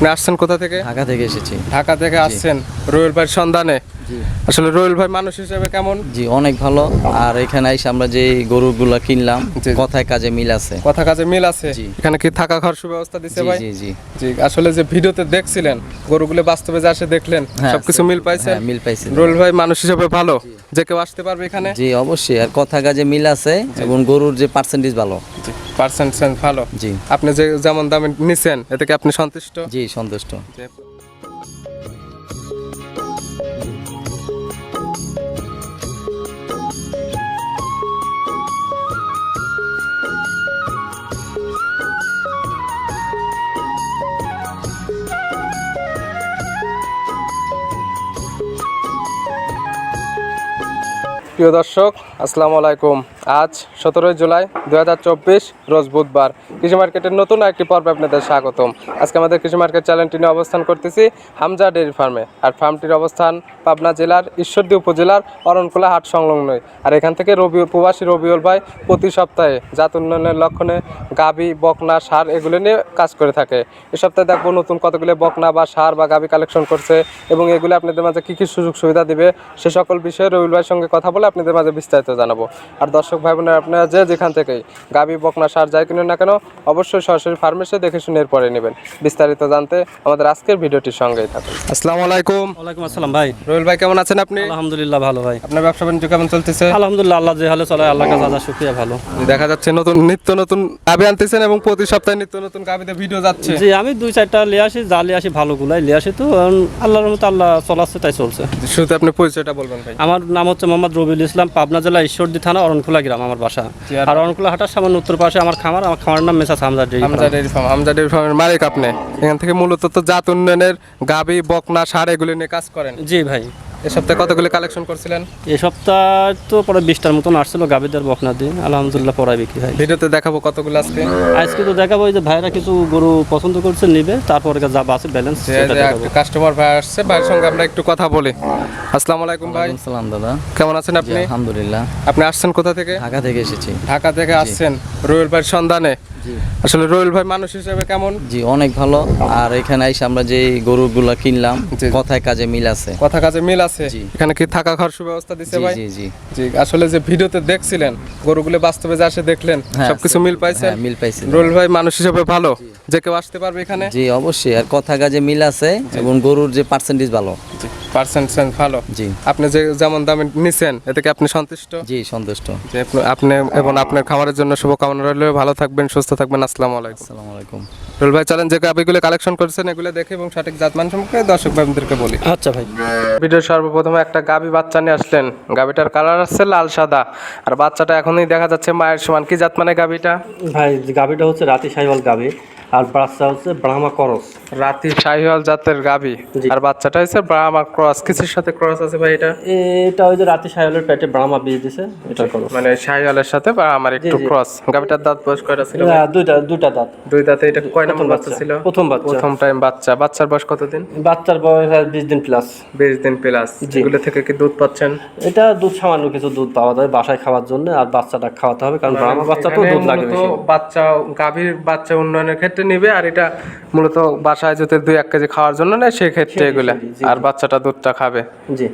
আপনি আসছেন কোথা থেকে? ঢাকা থেকে এসেছি। ঢাকা থেকে আসছেন রোয়েল ভাইয়ের সন্ধানে? আসলে রোয়েল ভাই মানুষ হিসেবে কেমন? জি অনেক ভালো। আর এখানে এসে আমরা যে গরুগুলো কিনলাম। কথায় কাজে মিল আছে। কথা কাজে মিল আছে? এখানে কি থাকা খাওয়ার সুব্যবস্থা দিছে ভাই? জি জি। জি আসলে যে ভিডিওতে দেখছিলেন গরুগুলো বাস্তবে যে আসে দেখলেন হ্যাঁ, সবকিছু মিল পাইছেন? হ্যাঁ মিল পাইছি। রোয়েল ভাই মানুষ হিসেবে ভালো? যে কেউ আসতে পারবে এখানে? জি অবশ্যই। আর কথা কাজে মিল আছে এবং গরুর যে পার্সেন্টেজ ভালো। পার্সেন্ট ভালো। জি। আপনি যে যেমন দামে নিছেন এতে কি আপনি সন্তুষ্ট? জি সন্তুষ্ট। প্রিয় দর্শক আসসালামু আলাইকুম। আজ সতেরোই জুলাই দু হাজার চব্বিশ, রোজ বুধবার। কৃষি মার্কেটের নতুন একটি পর্বে আপনাদের স্বাগতম। আজকে আমাদের কৃষি মার্কেট চ্যানেলটি নিয়ে অবস্থান করতেছি হামজা ডেয়ারি ফার্মে। আর ফার্মটির অবস্থান পাবনা জেলার ঈশ্বরদী উপজেলার অরণকুলা হাট সংলগ্নই। আর এখান থেকে রবি প্রবাসী রবিউল ভাই প্রতি সপ্তাহে জাত উন্নয়নের লক্ষণে গাবি, বকনা, সার এগুলো নিয়ে কাজ করে থাকে। এ সপ্তাহে দেখব নতুন কতগুলো বকনা বা সার বা গাবি কালেকশন করছে এবং এগুলো আপনাদের মাঝে কী কী সুযোগ সুবিধা দিবে সে সকল বিষয়ে রবিউল ভাইয়ের সঙ্গে কথা বলে আপনাদের মাঝে বিস্তারিত জানাব। আর দর্শক ভাই বোনেরা আপনারা যে যেখান থেকেই গাবি বকনা সার যাই কিনুন না কেন অবশ্যই সরাসরি ফার্মেসে দেখে শুনে এরপরে নেবেন। বিস্তারিত জানতে আমাদের আজকের ভিডিওটির সঙ্গেই থাকুন। আসসালামু আলাইকুম। ওয়ালাইকুম আসসালাম ভাই। রবিউল ভাই কেমন আছেন আপনি? আলহামদুলিল্লাহ ভালো ভাই। আপনার ব্যবসা বাণিজ্য কেমন চলতেছে? আলহামদুলিল্লাহ আল্লাহ যে হালে চলে আল্লাহ কাছে আদা শুক্রিয়া ভালো। দেখা যাচ্ছে নতুন নিত্য নতুন গাবি আনতেছেন এবং প্রতি সপ্তাহে নিত্য নতুন গাবিতে ভিডিও যাচ্ছে। জি আমি দুই চারটা লিয়ে আসি যা লিয়ে আসি ভালো গুলাই লিয়ে আসি তো আল্লাহর মতো আল্লাহ চলাচ্ছে তাই চলছে। শুরুতে আপনি পরিচয়টা বলবেন ভাই। আমার নাম হচ্ছে মোহাম্মদ রবিউল ইসলাম পাবনা জেলা ঈশ্বরদী থানা অরণখোলা গ্রাম আমার বাসা। আর- অনকুলা হাটার সামান্য উত্তর পাশে আমার খামার আমার খামার নাম messrs Hamza dairy Hamza dairy farm Hamza dairy ফার্মের মালিক আপনি। এখান থেকে মূলত তো জাত উন্নয়নের গাবি বকনা সার এগুলো নিয়ে কাজ করেন। জি ভাই। এ সপ্তাহে কতগুলো কালেকশন করছিলেন? এই সপ্তাহ তো পরে বিশটার মতন আসছিল গাবিদের বকনা দিয়ে। আলহামদুলিল্লাহ পড়াই বিক্রি হয়। ভিডিওতে দেখাবো কতগুলো আজকে? আজকে তো দেখাবো যে ভাইরা কিছু গরু পছন্দ করছে নিবে তারপরে যা আছে ব্যালেন্স কাস্টমার ভাই আসছে ভাইয়ের সঙ্গে আমরা একটু কথা বলি। আসসালামু আলাইকুম ভাই। সালাম দাদা। কেমন আছেন আপনি? আলহামদুলিল্লাহ। আপনি আসছেন কোথা থেকে? ঢাকা থেকে এসেছি। ঢাকা থেকে আসছেন রোয়েল ভাইয়ের সন্ধানে। আসলে রয়েল ভাই মানুষ হিসেবে কেমন? জি অনেক ভালো। আর এখানে এসে আমরা যে গরুগুলো কিনলাম। কথায় কাজে মিল আছে। কথা কাজে মিল আছে? এখানে কি থাকা খাওয়ার সুব্যবস্থা দিছে ভাই? জি জি। জি আসলে যে ভিডিওতে দেখছিলেন গরুগুলো বাস্তবে যা আসে দেখলেন হ্যাঁ, সবকিছু মিল পাইছে হ্যাঁ মিল পাইছে। রয়েল ভাই মানুষ হিসেবে ভালো? যে কেউ আসতে পারবে এখানে? জি অবশ্যই। আর কথা কাজে মিল আছে এবং গরুর যে পার্সেন্টেজ ভালো। পার্সেন্ট ভালো। জি। আপনি যে যেমন দামে নিছেন এতে কি আপনি সন্তুষ্ট? জি সন্তুষ্ট। যে আপনি- আপনি এবং আপনার খামারের জন্য শুভকামনা রইল। ভালো থাকবেন সুস্থ থাকবেন। আসসালামু আলাইকুম। আসসালামু আলাইকুম। রোল ভাই চলেন যে গাবিগুলো কালেকশন করেছেন এগুলো দেখে এবং সঠিক জাতমান সম্পর্কে দর্শক ভাইদেরকে বলি। আচ্ছা ভাই। ভিডিও সর্বপ্রথমে একটা গাবি বাচ্চা নিয়ে আসলেন। গাবিটার কালার আছে লাল সাদা। আর বাচ্চাটা এখনই দেখা যাচ্ছে মায়ের সমান। কি জাত মানে গাবিটা ভাই গাবিটা হচ্ছে রাতি সাইওয়াল গাবি আর বাচ্চা হচ্ছে ব্রাহ্মা করস। রাতি শাহিওয়াল জাতের গাবি। আর বাচ্চাটা হচ্ছে ব্রাহ্মা ক্রস। কিসের সাথে ক্রস আছে ভাই এটা? এটা ওই যে রাতি সাইওয়ালের পেটে ব্রাহ্মা বীজ দিছে এটা করস। মানে শাহিওয়ালের সাথে বা আমার একটু ক্রস। গাবিটার দাঁত বয়স কয়টা ছিল দুইটা দুইটা দাঁত। দুই দাঁতে এটা কয় নম্বর বাচ্চা। ছিল? প্রথম বাচ্চা। প্রথম টাইম বাচ্চা। বাচ্চার বয়স কতদিন? বাচ্চার বয়স বিশ দিন প্লাস বিশ দিন প্লাস। এগুলো থেকে কি দুধ পাচ্ছেন? এটা দুধ সামান্য কিছু দুধ পাওয়া যায় বাসায় খাওয়ার জন্য আর বাচ্চাটা খাওয়াতে হবে কারণ ব্রাহ্মা বাচ্চা তো দুধ লাগে বাচ্চা গাভীর বাচ্চা উন্নয়নের ক্ষেত্রে নিবে আর এটা মূলত বাসায় যদি দুই এক কেজি খাওয়ার জন্য নেয় সেক্ষেত্রে এগুলা। আর বাচ্চাটা দুধটা খাবে। জি।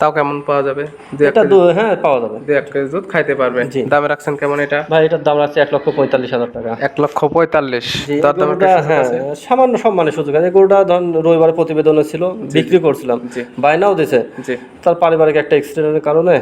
তাও কেমন পাওয়া যাবে? এটা হ্যাঁ পাওয়া যাবে। দুই এক কেজি দুধ খাইতে পারবে জি। দামে রাখছেন কেমন এটা? ভাই এটার দাম আছে এক লক্ষ পঁয়তাল্লিশ হাজার টাকা। এক লক্ষ পঁয়তাল্লিশ। দরদামের গরুটা, হ্যাঁ আছে? সামান্য সম্মানের সুযোগ আছে। গরুটা ধরুন রবিবার প্রতিবেদনে ছিল বিক্রি করছিলাম। জি। বায়নাও দিছে। জি। তার পারিবারিক একটা অ্যাক্সিডেন্টের কারণে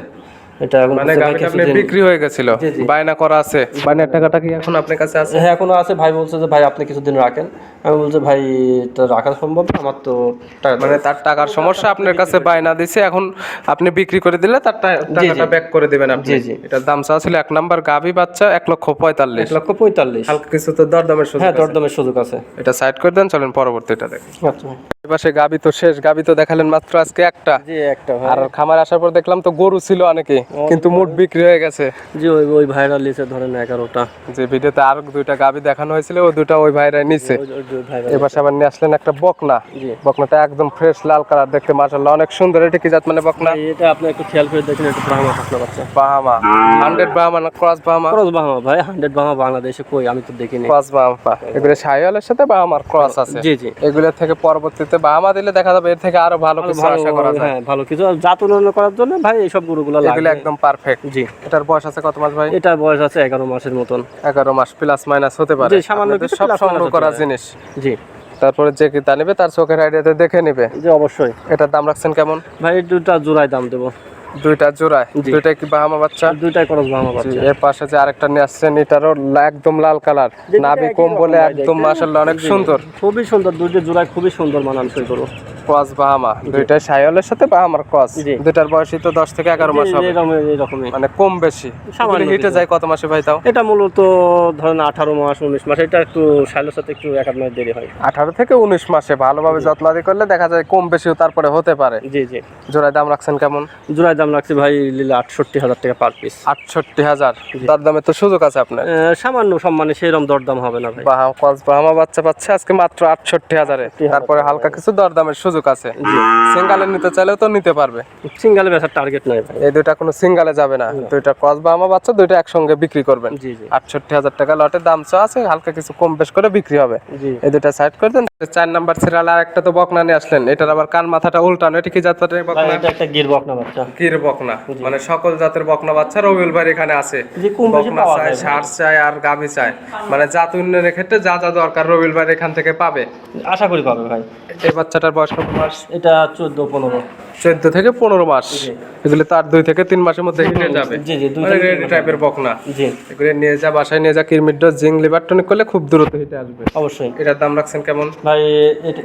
এটা এখন মানে গাভিটা আপনি বিক্রি হয়ে গেছিল। বায়না করা আছে। বায়নার টাকাটা কি এখন আপনার কাছে আছে? হ্যাঁ এখনও আছে। ভাই বলছে যে ভাই আপনি কিছুদিন রাখেন। আমি বলছি ভাই এটা রাখা সম্ভব? না আমার তো টাকা মানে তার টাকার সমস্যা আপনার কাছে বায়না দিছে। এখন আপনি বিক্রি করে দিলে তার টাকাটা ব্যাক করে দিবেন আপনি। জি, জি। এটার দাম চা ছিল এক নাম্বার গাভি বাচ্চা এক লক্ষ পঁয়তাল্লিশ। এক লক্ষ পঁয়তাল্লিশ। হালকা কিছু তো দরদামের সুযোগ হ্যাঁ দরদামের সুযোগ আছে। এটা সাইড করে দেন চলেন পরবর্তীটা দেখি। আচ্ছা। পাশে গাবি তো শেষ গাবি তো দেখালেন মাত্র আজকে একটা। জি একটা ভাই। আর খামার আসার পর দেখলাম তো গরু ছিল অনেকে কিন্তু মুঠ বিক্রি হয়ে গেছে। জি ওই ওই ভাইরাল লিসে ধরেন এগারোটা। যে ভিডিওতে আর দুইটা গাবি দেখানো হয়েছিল ও দুটা ওই ভাইরা ভাইরাল এবার আবার নিয়ে আসলেন একটা বকনা। জি। বকনাটা একদম ফ্রেশ লাল কালার দেখতে মাশাআল্লাহ অনেক সুন্দর। এটা কি জাত মানে বকনা? এটা আপনি একটু খেয়াল করে দেখেন একটু ব্রাহ্মা থাকলে বাচ্চা। বাহামা। হান্ড্রেড বাহামা না ক্রস বাহামা? খরচ বাহামা ভাই হান্ড্রেড বাহামা বাংলাদেশে কই? আমি তো দেখিনি। ক্রস বাহামা। এগুলো সাইওয়ালের সাথে বাহামার ক্রস আছে। জি। জি এগুলোর থেকে পরবর্তীতে বাহামা দিলে দেখা যাবে এর থেকে আরও ভালো কিছু আশা করা যায়। হ্যাঁ ভালো কিছু। জাত উন্নয়ন করার জন্য ভাই এইসব গরুগুলো এগুলো লাগবে একদম পারফেক্ট জি। এটার বয়স আছে কত মাস ভাই? এটার বয়স আছে এগারো মাসের মতন। এগারো মাস প্লাস মাইনাস হতে পারে। জি, সামান্য কিছু সব সংগ্রহ করা জিনিস। জি। তারপরে যে কিতা নেবে তার চোখের আইডিয়াতে দেখে নেবে। জি অবশ্যই। এটার দাম রাখছেন কেমন? ভাই এই দুটা জোড়ায় দাম দেবো। দুইটা জোড়ায়। দুইটা কি বাহামা বাচ্চা? দুইটাই খরচ বাহামা বাচ্চা। এর পাশে যে আরেকটা নিয়ে আসছেন এটারও একদম লাল কালার। নাবি নাভি একই কম বলে একদম। মাশাআল্লাহ অনেক সুন্দর। খুবই সুন্দর দুইটা জোড়ায় খুবই সুন্দর মানানসই গরু। ক্রস বাহামা। দুইটা সাইওয়ালের সাথে বাহামার ক্রস। জি। দুইটার বয়সই তো দশ থেকে এগারো মাস হবে। এরকমই। মানে কম বেশি। সামান্য হিটে যায় কত মাসে ভাই তাও? এটা মূলত ধরেন আঠারো মাস উনিশ মাস। এটা একটু শাইলের সাথে একটু এক মাস দেরি হয়। আঠারো থেকে উনিশ মাসে ভালোভাবে যত্নাদি করলে দেখা যায় কম বেশিও তারপরে হতে পারে। জি জি। জোড়ায় দাম রাখছেন কেমন? জোড়ায় দাম রাখছি ভাই লিলে আটষট্টি হাজার টাকা পার পিস আটষট্টি হাজার। তার দামে তো সুযোগ আছে আপনার? সামান্য সম্মানে সেরকম দরদাম হবে না ভাই। বাহা ক্রস বাহামা বাচ্চা পাচ্ছে আজকে মাত্র আটষট্টি হাজারে। তারপরে হালকা কিছু দরদামের সুযোগ আছে। সিঙ্গালে নিতে চাইলেও তো নিতে পারবে। সিঙ্গালে বেচার টার্গেট নাই ভাই। এই দুইটা কোনো সিঙ্গালে যাবে না। দুইটা ক্রস বাহামা বাচ্চা দুইটা একসঙ্গে বিক্রি করবেন। আটষট্টি হাজার টাকা লটের দাম চা আছে হালকা কিছু কম বেশ করে বিক্রি হবে। জি। এই দুইটা সাইড করে দেন। চার নাম্বার সিরিয়াল আর একটা তো বকনা নিয়ে আসলেন। এটার আবার কান মাথাটা উল্টানো এটা কি জাতের বকনা? এটা একটা গির বকনা বাচ্চা। কির বকনা। মানে সকল জাতের বকনা বাচ্চা রবিউল ভাই এখানে আছে। বকনা চাই। ষাট চাই আর গাভী চাই। মানে জাত উন্নয়নের ক্ষেত্রে যা যা দরকার রবিউল ভাই এখান থেকে পাবে। আশা করি পাবে ভাই। এই বাচ্চাটার বয়স এটা চোদ্দ পনেরো। চোদ্দ থেকে পনেরো মাস। এগুলো তার দুই থেকে তিন মাসের মধ্যে হেঁটে যাবে। দুই মানে রেডি টাইপের বকনা। জি। এগুলো নিয়ে যা বাসায় নিয়ে যা কিরমিট ডোজ জিং লিভার টনিক করলে খুব দ্রুত হেঁটে আসবে। অবশ্যই। এটার দাম রাখছেন কেমন? ভাই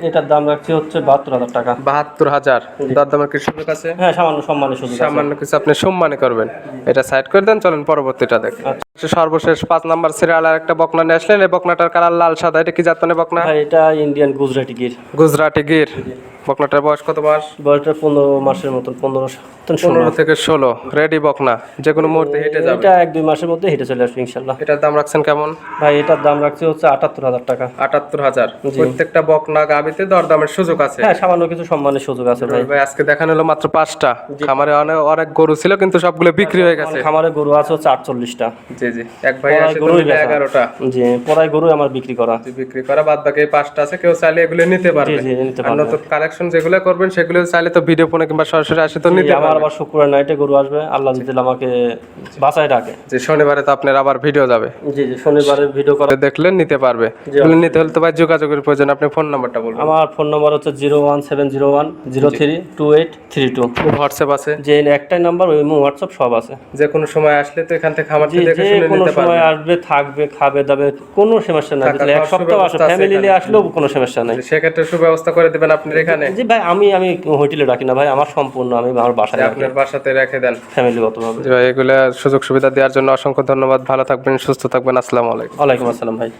এটার দাম রাখছি হচ্ছে বাহাত্তর হাজার টাকা। বাহাত্তর হাজার। দরদামের কি সুযোগ আছে? হ্যাঁ সামান্য সম্মানের সুযোগ সামান্য কিছু আপনি সম্মানে করবেন। এটা সাইড করে দেন চলেন পরবর্তীটা দেখ। সর্বশেষ পাঁচ নাম্বার সিরিয়াল আর একটা বকনা নিয়ে আসলেন। এই বকনাটার কালার লাল সাদা এটা কি জাত মানে বকনা? এটা ইন্ডিয়ান গুজরাটি গির। গুজরাটি গির। বকনাটার বয়স কত মাস? বয়সটা পনেরো মাসের মতন পনেরো পনেরো থেকে ষোলো। রেডি বকনা? যে কোনো মুহূর্তে হেঁটে যাবে। এটা এক দুই মাসের মধ্যে হেঁটে চলে আসবে ইনশাল্লাহ। এটার দাম রাখছেন কেমন? ভাই এটার দাম রাখছি হচ্ছে আটাত্তর হাজার টাকা। আটাত্তর হাজার। প্রত্যেকটা বকনা গাবিতে দরদামের সুযোগ আছে। হ্যাঁ সামান্য কিছু সম্মানের সুযোগ আছে ভাই। ভাই আজকে দেখানো হলো মাত্র পাঁচটা। খামারে অনেক অনেক গরু ছিল কিন্তু সবগুলো বিক্রি হয়ে গেছে। খামারে গরু আছে হচ্ছে আটচল্লিশটা। জি জি। এক ভাই আসে বেচা। এগারোটা। জি পড়ায় গরু আমার বিক্রি করা। জি, বিক্রি করা বাদ বাকি পাঁচটা আছে কেউ চাইলে এগুলো নিতে পারবে। জি, নিতে পারবে। কালেকশন যেগুলো করবেন সেগুলো চাইলে তো ভিডিও ফোনে কিংবা সরাসরি আসে তো নিতে আমার আবার শুক্রবার নাইটে গরু আসবে আল্লাহ যদি আমাকে বাঁচায় ডাকে যে শনিবারে তো আপনার আবার ভিডিও যাবে। জি জি শনিবারে ভিডিও করা দেখলে নিতে পারবে। এগুলো নিতে হলে তো ভাই যোগাযোগের প্রয়োজন। আপনি ফোন নাম্বারটা বলবেন। আমার ফোন নম্বর হচ্ছে zero one seven zero one zero three two eight three two WhatsApp আছে। যে একটাই নাম্বার ওই হোয়াটসঅ্যাপ সব আছে। যে কোনো সময় আসলে তো এখান থেকে খামার দেখে শুনে নিতে পারবে সময় আসবে থাকবে খাবে দাবে কোনো সমস্যা নাই? এক সপ্তাহ আসো ফ্যামিলি নিয়ে আসলেও কোনো সমস্যা নাই। সেক্ষেত্রে সুব্যবস্থা করে দিবেন আপনার এখানে। জি ভাই আমি আমি হোটেলে রাখি না ভাই আমার সম্পূর্ণ আমি আমার বাসায় আপনার বাসাতে রেখে দেন। ফ্যামিলিগতভাবে জি ভাই এগুলা সুযোগ সুবিধা দেওয়ার জন্য অসংখ্য ধন্যবাদ ভালো থাকবেন সুস্থ থাকবেন আসসালামু আলাইকুম। ওয়ালাইকুম আসসালাম ভাই।